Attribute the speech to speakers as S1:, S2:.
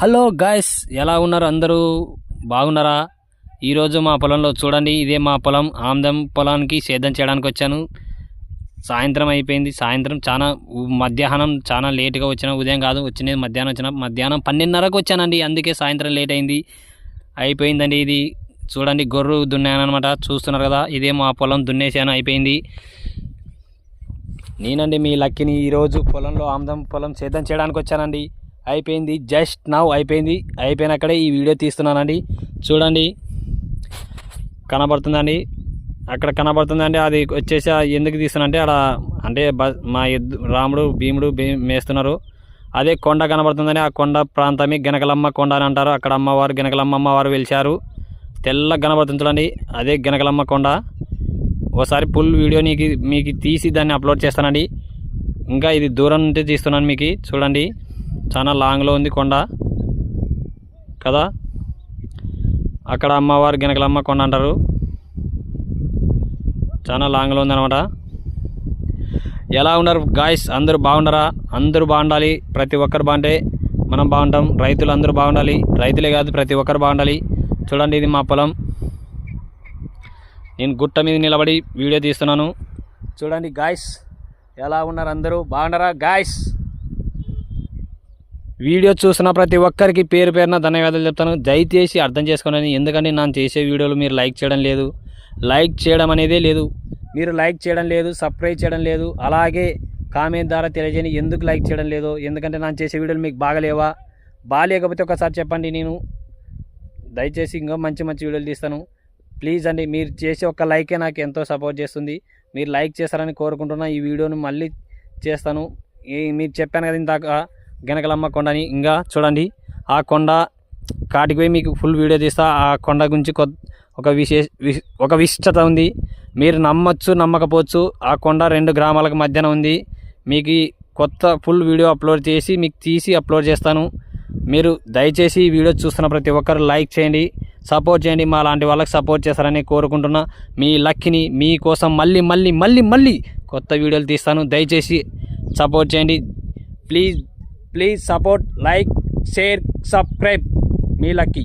S1: Hello guys ఎలా ఉన్నారు అందరూ? బాగున్నారా? ఈరోజు మా పొలంలో చూడండి ఇదే మా పొలం. ఆమ్దం పొలానికి సేద్యం చేయడానికి వచ్చాను. సాయంత్రం అయిపోయింది. సాయంత్రం చాలా మధ్యాహ్నం చాలా లేట్గా వచ్చిన ఉదయం కాదు వచ్చినది మధ్యాహ్నం వచ్చిన మధ్యాహ్నం పన్నెండున్నరకు వచ్చానండి అందుకే సాయంత్రం లేట్ అయింది. అయిపోయిందండి ఇది. చూడండి గొర్రు దున్నాను అనమాట చూస్తున్నారు కదా ఇదే మా పొలం దున్నేసాను అయిపోయింది. నేనండి మీ లక్కిని ఈరోజు పొలంలో ఆమ్దం పొలం సేద్యం చేయడానికి వచ్చానండి. అయిపోయింది. జస్ట్ నవ్ అయిపోయింది. అయిపోయినక్కడే ఈ వీడియో తీస్తున్నానండి. చూడండి. కనబడుతుందండి. అక్కడ కనబడుతుందండి. అది వచ్చేసి ఎందుకు తీస్తున్నానంటే అక్కడ అంటే మా ఎద్దు రాముడు భీముడు మేస్తున్నారు. అదే కొండ కనబడుతుందని ఆ కొండ ప్రాంతమే గనకలమ్మ కొండ అని అంటారు. అక్కడ అమ్మవారు గనకలమ్మ అమ్మవారు వెలిచారు తెల్ల కనబడుతుంది చూడండి. అదే గనకలమ్మ కొండ. ఒకసారి ఫుల్ వీడియో నీకు మీకు తీసి దాన్ని అప్లోడ్ చేస్తానండి. ఇంకా ఇది దూరం నుండి తీస్తున్నాను మీకు. చూడండి. చాలా లాంగ్లో ఉంది కొండ. కదా? అక్కడ అమ్మవారు గినకలమ్మ కొండ అంటారు. చాలా లాంగ్లో ఉందన్నమాట. ఎలా ఉన్నారు గాయస్ అందరూ బాగుండరా అందరూ బాగుండాలి. ప్రతి ఒక్కరు బాగుంటే మనం బాగుంటాం. రైతులు అందరూ బాగుండాలి. రైతులే కాదు ప్రతి ఒక్కరు బాగుండాలి. చూడండి ఇది మా పొలం. నేను గుట్ట మీద నిలబడి వీడియో తీస్తున్నాను. చూడండి గాయస్ ఎలా ఉన్నారు అందరూ? బాగున్నారా గాయస్ వీడియో చూసిన ప్రతి ఒక్కరికి పేరు పేరున ధన్యవాదాలు చెప్తాను. దయచేసి అర్థం చేసుకోండి. ఎందుకంటే నేను చేసే వీడియోలు మీరు లైక్ చేయడం లేదు. లైక్ చేయడం అనేదే లేదు. మీరు లైక్ చేయడం లేదు సబ్స్క్రైబ్ చేయడం లేదు. అలాగే కామెంట్ ద్వారా తెలియజేయని ఎందుకు లైక్ చేయడం లేదు? ఎందుకంటే నేను చేసే వీడియోలు మీకు బాగలేవా? బాగాలేకపోతే ఒకసారి చెప్పండి నేను. దయచేసి ఇంకా మంచి మంచి వీడియోలు తీస్తాను. ప్లీజ్ అండి మీరు చేసే ఒక లైకే నాకు ఎంతో సపోర్ట్ చేస్తుంది. మీరు లైక్ చేస్తారని కోరుకుంటున్నా. ఈ వీడియోను మళ్ళీ చేస్తాను. మీరు చెప్పాను కదా ఇందాక. గనకలమ్మ కొండని ఇంకా చూడండి. ఆ కొండ కాటికి పోయి మీకు ఫుల్ వీడియో తీస్తా. ఆ కొండ గురించి కొ ఒక విశేష ఒక విశిష్టత ఉంది. మీరు నమ్మొచ్చు నమ్మకపోవచ్చు. ఆ కొండ రెండు గ్రామాలకు మధ్యన ఉంది. మీకు కొత్త ఫుల్ వీడియో అప్లోడ్ చేసి మీకు తీసి అప్లోడ్ చేస్తాను. మీరు దయచేసి ఈ వీడియో చూస్తున్న ప్రతి ఒక్కరు లైక్ చేయండి. సపోర్ట్ చేయండి. మా లాంటి వాళ్ళకి సపోర్ట్ చేస్తారని కోరుకుంటున్నా. మీ లక్కిని మీకోసం మళ్ళీ మళ్ళీ మళ్ళీ మళ్ళీ కొత్త వీడియోలు తీస్తాను. దయచేసి సపోర్ట్ చేయండి. Please please support like share subscribe me lucky